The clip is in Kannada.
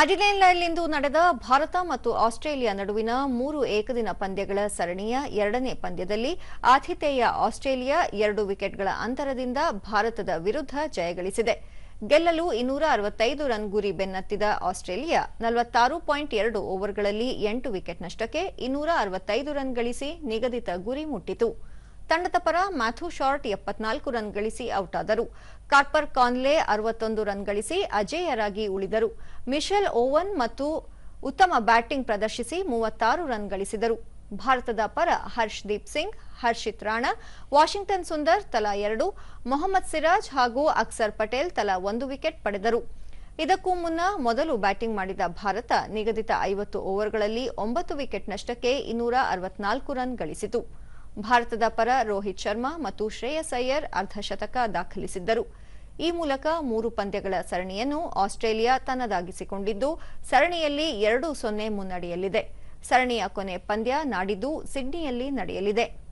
ಅಡಿಲೇಡ್ನಲ್ಲಿಂದು ನಡೆದ ಭಾರತ ಮತ್ತು ಆಸ್ಟ್ರೇಲಿಯಾ ನಡುವಿನ ಮೂರು ಏಕದಿನ ಪಂದ್ಯಗಳ ಸರಣಿಯ ಎರಡನೇ ಪಂದ್ಯದಲ್ಲಿ ಆತಿಥೇಯ ಆಸ್ಟ್ರೇಲಿಯಾ ಎರಡು ವಿಕೆಟ್ಗಳ ಅಂತರದಿಂದ ಭಾರತದ ವಿರುದ್ಧ ಜಯಗಳಿಸಿದೆ. ಗೆಲ್ಲಲು ಇನ್ನೂರ ಅರವತ್ತೈದು ರನ್ ಗುರಿ ಬೆನ್ನತ್ತಿದ ಆಸ್ಟ್ರೇಲಿಯಾ ನಲವತ್ತಾರು ಪಾಯಿಂಟ್ ಎರಡು ಓವರ್ಗಳಲ್ಲಿ ಎಂಟು ವಿಕೆಟ್ ನಷ್ಟಕ್ಕೆ ಇನ್ನೂರ ಅರವತ್ತೈದು ರನ್ ಗಳಿಸಿ ನಿಗದಿತ ಗುರಿ ಮುಟ್ಟಿತು. ತಂಡದ ಪರ ಮ್ಯಾಥ್ಯೂ ಶಾರ್ಟ್ ಎಪ್ಪತ್ನಾಲ್ಕು ರನ್ ಗಳಿಸಿ ಔಟ್ ಆದರು ಕಾರ್ಪರ್ ಕಾನ್ಲೆ ಅರವತ್ತೊಂದು ರನ್ ಗಳಿಸಿ ಅಜೇಯರಾಗಿ ಉಳಿದರು. ಮಿಶೆಲ್ ಓವನ್ ಮತ್ತು ಉತ್ತಮ ಬ್ಯಾಟಿಂಗ್ ಪ್ರದರ್ಶಿಸಿ ಮೂವತ್ತಾರು ರನ್ ಗಳಿಸಿದರು. ಭಾರತದ ಪರ ಹರ್ಷದೀಪ್ ಸಿಂಗ್, ಹರ್ಷಿತ್ ರಾಣಾ, ವಾಷಿಂಗ್ಟನ್ ಸುಂದರ್ ತಲಾ ಎರಡು, ಮೊಹಮ್ಮದ್ ಸಿರಾಜ್ ಹಾಗೂ ಅಕ್ಸರ್ ಪಟೇಲ್ ತಲಾ ಒಂದು ವಿಕೆಟ್ ಪಡೆದರು. ಇದಕ್ಕೂ ಮುನ್ನ ಮೊದಲು ಬ್ಯಾಟಿಂಗ್ ಮಾಡಿದ ಭಾರತ ನಿಗದಿತ ಐವತ್ತು ಓವರ್ಗಳಲ್ಲಿ ಒಂಬತ್ತು ವಿಕೆಟ್ ನಷ್ಟಕ್ಕೆ ಇನ್ನೂರ ಅರವತ್ನಾಲ್ಕು ರನ್ ಗಳಿಸಿತು. ಭಾರತದ ಪರ ರೋಹಿತ್ ಶರ್ಮಾ ಮತ್ತು ಶ್ರೇಯಸ್ ಅಯ್ಯರ್ ಅರ್ಧಶತಕ ದಾಖಲಿಸಿದ್ದರು. ಈ ಮೂಲಕ ಮೂರು ಪಂದ್ಯಗಳ ಸರಣಿಯನ್ನು ಆಸ್ಟ್ರೇಲಿಯಾ ತನ್ನದಾಗಿಸಿಕೊಂಡಿದ್ದು, ಸರಣಿಯಲ್ಲಿ ಎರಡು ಸೊನ್ನೆ ಮುನ್ನಡೆಯಲ್ಲಿದೆ. ಸರಣಿಯ ಕೊನೆ ಪಂದ್ಯ ನಾಡಿದ್ದು ಸಿಡ್ನಿಯಲ್ಲಿ ನಡೆಯಲಿದೆ.